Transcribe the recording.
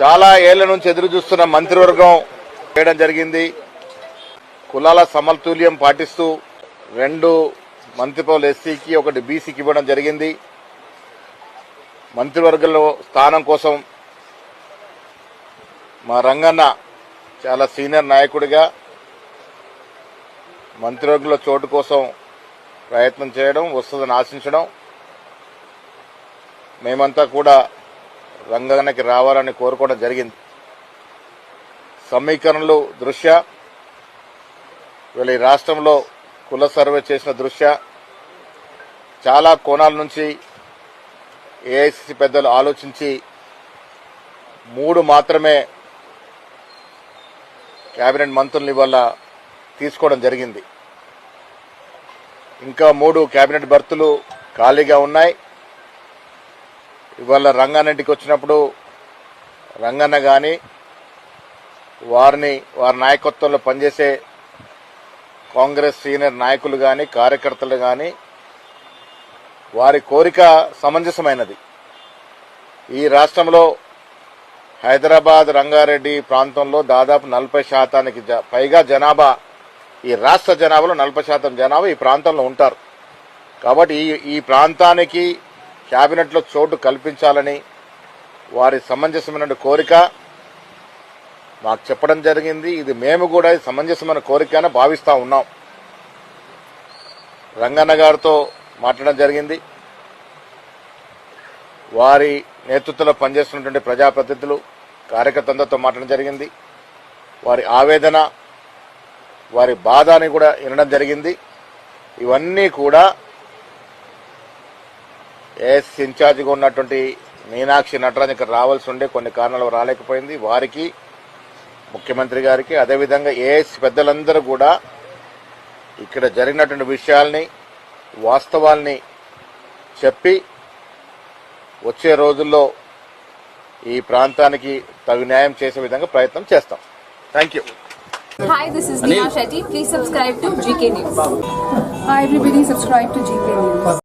చాలా ఏళ్ళ నుంచి ఎదురు చూస్తున్న మంత్రివర్గం చేయడం జరిగింది. కులాల సమతుల్యం పాటిస్తూ రెండు మంత్రి పదవులు ఎస్సీకి ఒకటి బీసీకి ఇవ్వడం జరిగింది. మంత్రివర్గంలో స్థానం కోసం మా రంగన్న చాలా సీనియర్ నాయకుడిగా మంత్రివర్గంలో చోటు కోసం ప్రయత్నం చేయడం వస్తుందని ఆశించడం. మేమంతా కూడా రంగన్నకి రావాలని కోరుకోవడం జరిగింది. సమీకరణలు దృష్ట్యా వీళ్ళ ఈ రాష్ట్రంలో కుల సర్వే చేసిన దృష్ట్యా చాలా కోణాల నుంచి ఏఐసిసి పెద్దలు ఆలోచించి మూడు మాత్రమే కేబినెట్ మంత్రుల్ని ఇవాళ తీసుకోవడం జరిగింది. ఇంకా మూడు కేబినెట్ బర్తులు ఖాళీగా ఉన్నాయి. ఇవాళ రంగారెడ్డికి వచ్చినప్పుడు రంగన్న కానీ వారిని వారి నాయకత్వంలో పనిచేసే కాంగ్రెస్ సీనియర్ నాయకులు కానీ కార్యకర్తలు కానీ వారి కోరిక సమంజసమైనది. ఈ రాష్ట్రంలో హైదరాబాద్ రంగారెడ్డి ప్రాంతంలో దాదాపు నలభై శాతానికి జ- పైగా జనాభా ఈ రాష్ట్ర జనాభాలో నలభై శాతం జనాభా ఈ ప్రాంతంలో ఉంటారు. కాబట్టి ఈ ఈ ప్రాంతానికి క్యాబినెట్లో చోటు కల్పించాలని వారి సమంజసమైన కోరిక. మాకు చెప్పడం జరిగింది ఇది మేము కూడా సమంజసమైన కోరిక అని భావిస్తా ఉన్నాం. రంగన్న గారితో మాట్లాడడం జరిగింది. వారి నేతృత్వంలో పనిచేస్తున్నటువంటి ప్రజాప్రతినిధులు కార్యకర్తలతో మాట్లాడడం జరిగింది. వారి ఆవేదన వారి బాధ అని కూడా వినడం జరిగింది. ఇవన్నీ కూడా ఏఎస్ ఇన్ఛార్జిగా ఉన్నటువంటి మీనాక్షి నటరాజన్ ఇక్కడ రావాల్సి ఉండే కొన్ని కారణాలు రాలేకపోయింది వారికి ముఖ్యమంత్రి గారికి అదేవిధంగా ఏఎస్ పెద్దలందరూ కూడా ఇక్కడ జరిగినటువంటి విషయాల్ని వాస్తవాల్ని చెప్పి వచ్చే రోజుల్లో ఈ ప్రాంతానికి తగు న్యాయం చేసే విధంగా ప్రయత్నం చేస్తాం thank you Hi, this is Neha Shetty. Please subscribe to GK News. Hi everybody, subscribe to GK News.